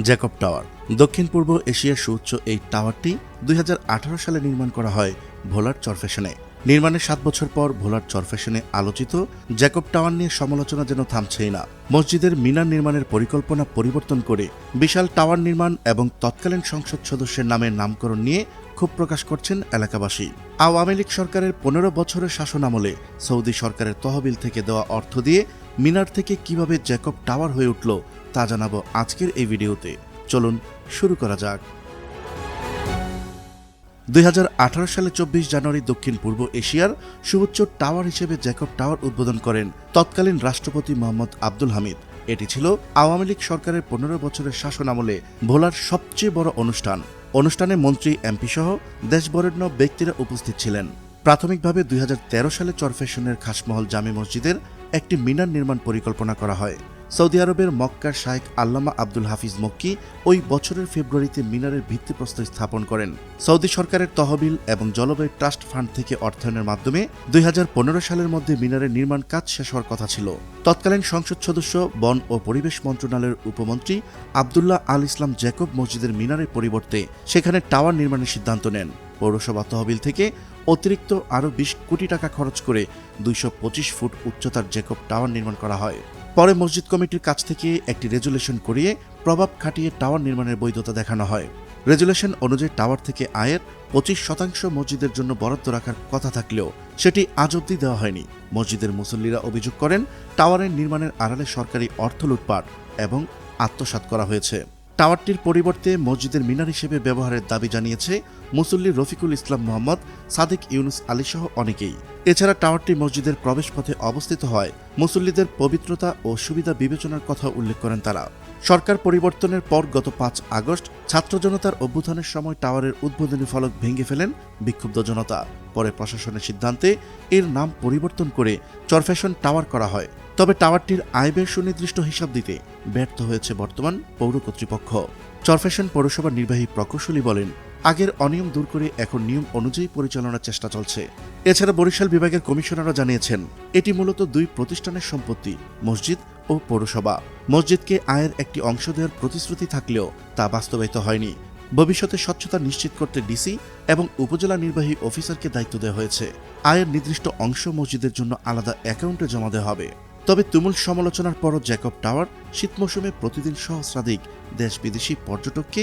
Jacob tower দক্ষিণ পূর্ব এশিয়ার সুউচ্চ এই টাওয়ারটি দুই হাজার আঠারো সালে নির্মাণ করা হয় ভোলার চরফেশনে নির্মাণের সাত বছর পর ভোলার চরফেশনে আলোচিত জ্যাকব টাওয়ার নিয়ে সমালোচনা যেন থামছেই না। মসজিদের মিনার নির্মাণের পরিকল্পনা পরিবর্তন করে বিশাল টাওয়ার নির্মাণ এবং তৎকালীন সংসদ সদস্যের নামের নামকরণ নিয়ে ক্ষোভ প্রকাশ করছেন এলাকাবাসী। আওয়ামী লীগ সরকারের পনেরো বছরের শাসন আমলে সৌদি সরকারের তহবিল থেকে দেওয়া অর্থ দিয়ে মিনার থেকে কীভাবে জ্যাকব টাওয়ার হয়ে উঠল তা জানাব আজকের এই ভিডিওতে। চলুন শুরু করা যাক। দুই হাজার আঠারো সালে চব্বিশ জানুয়ারি দক্ষিণ পূর্ব এশিয়ার সুউচ্চ টাওয়ার হিসেবে জ্যাকব টাওয়ার উদ্বোধন করেন তৎকালীন রাষ্ট্রপতি মোহাম্মদ আব্দুল হামিদ। এটি ছিল আওয়ামী লীগ সরকারের পনেরো বছরের শাসন আমলে ভোলার সবচেয়ে বড় অনুষ্ঠান। অনুষ্ঠানে মন্ত্রী, এমপি সহ দেশবরেণ্য ব্যক্তিরা উপস্থিত ছিলেন। প্রাথমিকভাবে দুই হাজার তেরো সালে চরফেশনের খাসমহল জামে মসজিদের একটি মিনার নির্মাণ পরিকল্পনা করা হয়। সৌদি আরবের মক্কার শাইখ আল্লামা আব্দুল হাফিজ মক্কি ওই বছরের ফেব্রুয়ারিতে মিনারের ভিত্তিপ্রস্তর স্থাপন করেন। সৌদি সরকারের তহবিল এবং জলবায়ু ট্রাস্ট ফান্ড থেকে অর্থায়নের মাধ্যমে দুই হাজার পনেরো সালের মধ্যে মিনারের নির্মাণ কাজ শেষ হওয়ার কথা ছিল। তৎকালীন সংসদ সদস্য, বন ও পরিবেশ মন্ত্রণালয়ের উপমন্ত্রী আবদুল্লাহ আল ইসলাম জ্যাকব মসজিদের মিনারের পরিবর্তে সেখানে টাওয়ার নির্মাণের সিদ্ধান্ত নেন। পৌরসভা তহবিল থেকে অতিরিক্ত আরও বিশ কোটি টাকা খরচ করে দুইশ পঁচিশ ফুট উচ্চতার জ্যাকব টাওয়ার নির্মাণ করা হয়। পরে মসজিদ কমিটির কাছ থেকে একটি রেজুলেশন করিয়ে প্রভাব খাটিয়ে টাওয়ার নির্মাণের বৈধতা দেখানো হয়। রেজুলেশন অনুযায়ী টাওয়ার থেকে আয়ের পঁচিশ শতাংশ মসজিদের জন্য বরাদ্দ রাখার কথা থাকলেও সেটি আজ অব্দি দেওয়া হয়নি। মসজিদের মুসল্লিরা অভিযোগ করেন, টাওয়ারের নির্মাণের আড়ালে সরকারি অর্থ লুটপাট এবং আত্মসাৎ করা হয়েছে। টাওয়ারটির পরিবর্তে মসজিদের মিনার হিসেবে ব্যবহারের দাবি জানিয়েছে মুসল্লি রফিকুল ইসলাম মোহাম্মদ, সাদিক ইউনুস আলী সহ অনেকেই। এছাড়া টাওয়ারটি মসজিদের প্রবেশপথে অবস্থিত হয়। মুসল্লিদের পবিত্রতা ও সুবিধা বিবেচনার কথা উল্লেখ করেন তারা। সরকার পরিবর্তনের পর গত পাঁচ আগস্ট ছাত্র জনতার অভ্যুত্থানের সময় টাওয়ারের উদ্বোধনী ফলক ভেঙে ফেলেন বিক্ষুব্ধ জনতা। পরে প্রশাসনের সিদ্ধান্তে এর নাম পরিবর্তন করে চরফ্যাশন টাওয়ার করা হয়। তবে টাওয়ারটির আয়বের সুনির্দিষ্ট হিসাব দিতে ব্যর্থ হয়েছে বর্তমান পৌর কর্তৃপক্ষ। চরফ্যাশন পৌরসভার নির্বাহী প্রকৌশলী বলেন আগের অনিয়ম দূর করে এখন নিয়ম অনুযায়ী পরিচালনার চেষ্টা চলছে। এছাড়া বরিশাল বিভাগের কমিশনাররা জানিয়েছেন, এটি মূলত দুই প্রতিষ্ঠানের সম্পত্তি, মসজিদ ও পৌরসভা। মসজিদকে আয়ের একটি অংশ দেওয়ার প্রতিশ্রুতি থাকলেও তা বাস্তবায়িত হয়নি। ভবিষ্যতে স্বচ্ছতা নিশ্চিত করতে ডিসি এবং উপজেলা নির্বাহী অফিসারকে দায়িত্ব দেওয়া হয়েছে। আয়ের নির্দিষ্ট অংশ মসজিদের জন্য আলাদা অ্যাকাউন্টে জমা দেওয়া হবে। তবে তুমুল সমালোচনার পরও জ্যাকব টাওয়ার শীত মৌসুমে প্রতিদিন সহস্রাধিক দেশ বিদেশি পর্যটককে